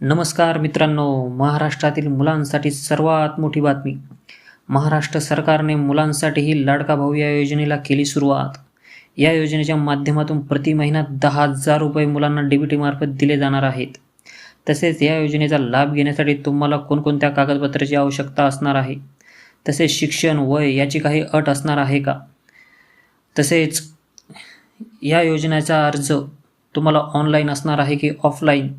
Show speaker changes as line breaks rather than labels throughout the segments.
नमस्कार मित्रांनो महाराष्ट्रातील मुलांसाठी सर्वात मोठी बातमी. महाराष्ट्र सरकारने मुलांसाठीही लाडका भाऊ या योजनेला केली सुरुवात. या योजनेच्या माध्यमातून प्रति महिना दहा हजार रुपये मुलांना डीबीटीमार्फत दिले जाणार आहेत. तसेच या योजनेचा लाभ घेण्यासाठी तुम्हाला कोणकोणत्या कागदपत्राची आवश्यकता असणार आहे? तसेच शिक्षण वय याची काही अट असणार आहे का? तसेच या योजनेचा अर्ज तुम्हाला ऑनलाईन असणार आहे की ऑफलाईन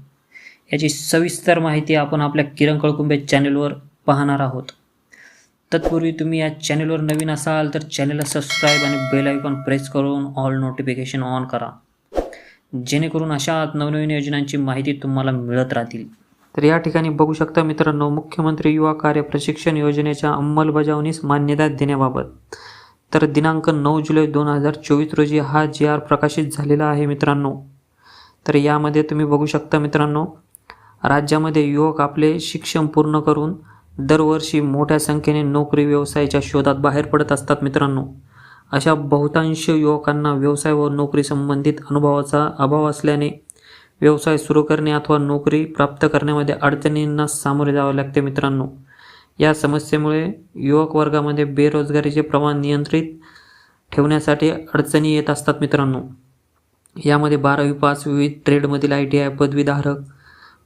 याची सविस्तर माहिती आपण आपल्या किरण कळकुंबे चॅनेलवर पाहणार आहोत. तत्पूर्वी तुम्ही या चॅनेलवर नवीन असाल तर चॅनेलला सबस्क्राईब आणि बेल आयकॉन प्रेस करून ऑल नोटिफिकेशन ऑन करा. जेणेकरून अशा नवनवीन योजनांची माहिती तुम्हाला मिळत राहतील. तर या ठिकाणी बघू शकता मित्रांनो मुख्यमंत्री युवा कार्य प्रशिक्षण योजनेच्या अंमलबजावणीस मान्यता देण्याबाबत. तर दिनांक नऊ जुलै दोन हजार चोवीस रोजी हा जी आर प्रकाशित झालेला आहे मित्रांनो. तर यामध्ये तुम्ही बघू शकता मित्रांनो राज्यामध्ये युवक आपले शिक्षण पूर्ण करून दरवर्षी मोठ्या संख्येने नोकरी व्यवसायाच्या शोधात बाहेर पडत असतात मित्रांनो. अशा बहुतांश युवकांना व्यवसाय व नोकरी संबंधित अनुभवाचा अभाव असल्याने व्यवसाय सुरू करणे अथवा नोकरी प्राप्त करण्यामध्ये अडचणींना सामोरे जावे लागते मित्रांनो. या समस्येमुळे युवक वर्गामध्ये बेरोजगारीचे प्रमाण नियंत्रित ठेवण्यासाठी अडचणी येत असतात मित्रांनो. यामध्ये बारावी पास विविध ट्रेडमधील आय टी आय पदवीधारक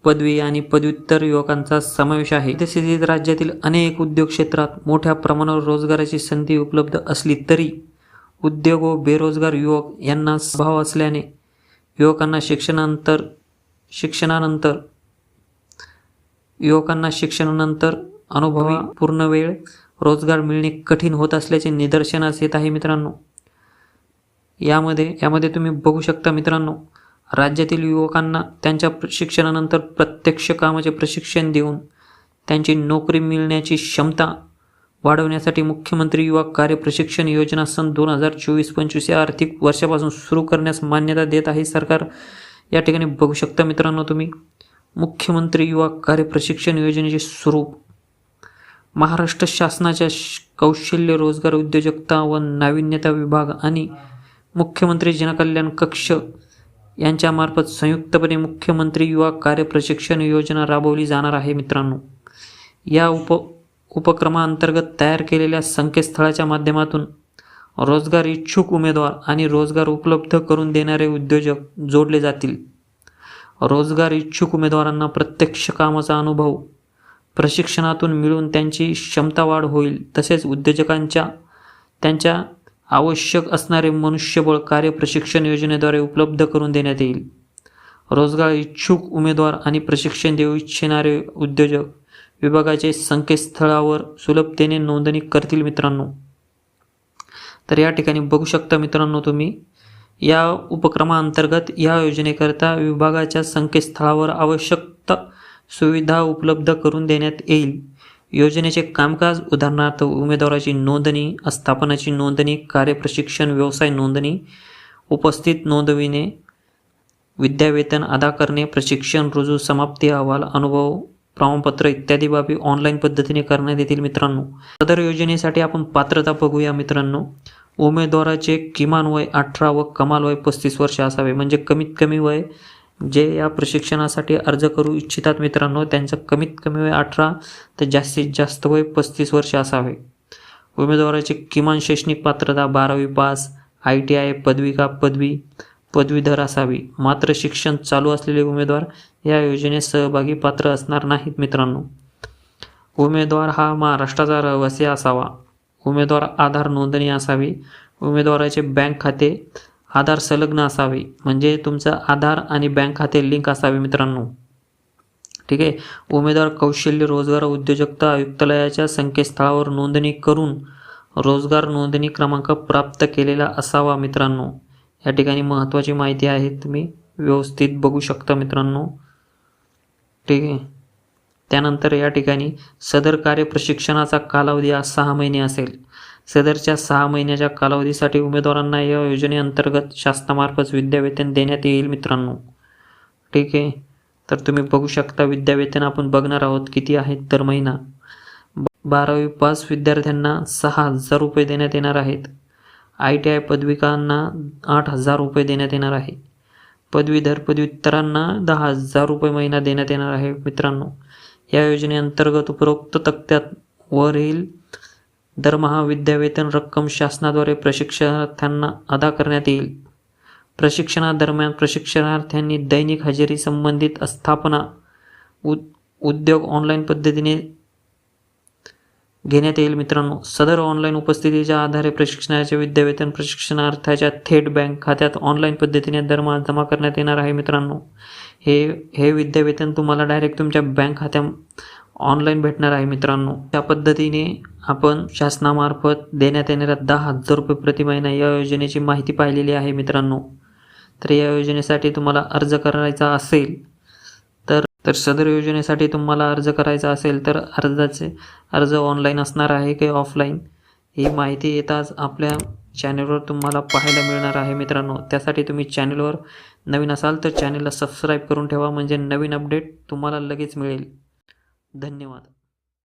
पदवी आणि पदव्युत्तर युवकांचा समावेश आहे. तसेच राज्यातील अनेक उद्योग क्षेत्रात मोठ्या प्रमाणावर रोजगाराची संधी उपलब्ध असली तरी उद्योग व बेरोजगार युवक यांना स्वभाव असल्याने युवकांना शिक्षणानंतर शिक्षणानंतर युवकांना शिक्षणानंतर अनुभवी पूर्ण वेळ रोजगार मिळणे कठीण होत असल्याचे निदर्शनास येत आहे मित्रांनो. यामध्ये यामध्ये तुम्ही बघू शकता मित्रांनो राज्यातील युवकांना त्यांच्या शिक्षणानंतर प्रत्यक्ष कामाचे प्रशिक्षण देऊन त्यांची नोकरी मिळण्याची क्षमता वाढवण्यासाठी मुख्यमंत्री युवा कार्य प्रशिक्षण योजना सन दोन हजार चोवीस पंचवीस या आर्थिक वर्षापासून सुरू करण्यास मान्यता देत आहे सरकार. या ठिकाणी बघू शकता मित्रांनो तुम्ही मुख्यमंत्री युवा कार्य प्रशिक्षण योजनेचे स्वरूप. महाराष्ट्र शासनाच्या कौशल्य रोजगार उद्योजकता व नाविन्यता विभाग आणि मुख्यमंत्री जनकल्याण कक्ष यांच्यामार्फत संयुक्तपणे मुख्यमंत्री युवा कार्य प्रशिक्षण योजना राबवली जाणार आहे मित्रांनो. या उप उपक्रमाअंतर्गत तयार केलेल्या संकेतस्थळाच्या माध्यमातून रोजगार इच्छुक उमेदवार आणि रोजगार उपलब्ध करून देणारे उद्योजक जोडले जातील. रोजगार इच्छुक उमेदवारांना प्रत्यक्ष कामाचा अनुभव प्रशिक्षणातून मिळून त्यांची क्षमता वाढ होईल तसेच उद्योजकांच्या त्यांच्या आवश्यक असणारे मनुष्यबळ कार्य प्रशिक्षण योजनेद्वारे उपलब्ध करून देण्यात येईल. रोजगार इच्छुक उमेदवार आणि प्रशिक्षण देऊ इच्छिणारे उद्योजक विभागाचे संकेतस्थळावर सुलभतेने नोंदणी करतील मित्रांनो. तर या ठिकाणी बघू शकता मित्रांनो तुम्ही या उपक्रमाअंतर्गत या योजनेकरता विभागाच्या संकेतस्थळावर आवश्यक सुविधा उपलब्ध करून देण्यात येईल. योजनेचे कामकाज उदाहरणार्थ उमेदवाराची नोंदणी स्थापनाची नोंदणी कार्यप्रशिक्षण व्यवसाय नोंदणी उपस्थित नोंदविणे विद्यावेतन अदा करणे प्रशिक्षण रुजू समाप्ती अहवाल अनुभव प्रमाणपत्र इत्यादी बाबी ऑनलाईन पद्धतीने करण्यात येतील मित्रांनो. सदर योजनेसाठी आपण पात्रता बघूया मित्रांनो. उमेदवाराचे किमान वय अठरा व कमाल वय पस्तीस वर्ष असावे. म्हणजे कमीत कमी वय जे या प्रशिक्षणासाठी अर्ज करू इच्छितात मित्रांनो त्यांचं कमीत कमी वय अठरा तर जास्तीत जास्त वय पस्तीस वर्ष असावे. उमेदवाराची किमान शैक्षणिक पात्रता बारावी पास आय टी आय पदविका पदवी पदवीधर असावी. मात्र शिक्षण चालू असलेले उमेदवार या योजनेत सहभागी पात्र असणार नाहीत मित्रांनो. उमेदवार हा महाराष्ट्राचा रहिवासी असावा. उमेदवार आधार नोंदणी असावी. उमेदवाराचे बँक खाते आधार संलग्न असावे. म्हणजे तुमचं आधार आणि बँक खाते लिंक असावे मित्रांनो. ठीक आहे? उमेदवार कौशल्य रोजगार उद्योजकता आयुक्तालयाच्या संकेतस्थळावर नोंदणी करून रोजगार नोंदणी क्रमांक प्राप्त केलेला असावा मित्रांनो. या ठिकाणी महत्त्वाची माहिती आहे तुम्ही व्यवस्थित बघू शकता मित्रांनो. ठीक आहे? त्यानंतर या ठिकाणी सदर कार्य प्रशिक्षणाचा कालावधी हा सहा महिने असेल. सदरच्या सहा महिन्याच्या कालावधीसाठी उमेदवारांना या योजनेअंतर्गत शासनामार्फत विद्यावेतन देण्यात येईल मित्रांनो. ठीक आहे? तर तुम्ही बघू शकता विद्यावेतन आपण बघणार आहोत किती आहे दर महिना. ब- बारावी पास विद्यार्थ्यांना सहा हजार रुपये देण्यात येणार आहेत. आय टी आय पदविकांना आठ हजार रुपये देण्यात येणार आहे. पदवीधर पदव्युत्तरांना दहा हजार रुपये महिना देण्यात येणार आहे मित्रांनो. या योजनेअंतर्गत उपरोक्त तक्त्यात वरील दरमहा विद्यावेतन रक्कम शासनाद्वारे प्रशिक्षणार्थ्यांना अदा करण्यात येईल. प्रशिक्षणादरम्यान प्रशिक्षणार्थ्यांनी दैनिक हजेरी संबंधित आस्थापना उद उद्योग ऑनलाईन पद्धतीने घेण्यात येईल. मित्रांनो सदर ऑनलाईन उपस्थितीच्या आधारे प्रशिक्षणाचे विद्यावेतन प्रशिक्षणार्थाच्या थेट बँक खात्यात ऑनलाईन पद्धतीने दरमहा जमा करण्यात येणार आहे. मित्रांनो हे हे विद्यावेतन तुम्हाला डायरेक्ट तुमच्या बँक खात्या ऑनलाईन भेटणार आहे मित्रांनो. त्या पद्धतीने आपण शासनामार्फत देण्यात येणाऱ्या दहा हजार रुपये प्रति महिना या योजनेची माहिती पाहिलेली आहे मित्रांनो. तर या योजनेसाठी तुम्हाला अर्ज करायचा असेल तर तर सदर योजनेसाठी तुम्हाला अर्ज करायचा असेल तर अर्जाचे अर्ज ऑनलाईन असणार आहे की ऑफलाईन? ही माहिती येताच आपल्या चॅनलवर तुम्हाला पाहायला मिळणार आहे मित्रांनो. त्यासाठी तुम्ही चॅनलवर नवीन असाल तर चॅनलला सबस्क्राईब करून ठेवा म्हणजे नवीन अपडेट तुम्हाला लगेच मिळेल. धन्यवाद.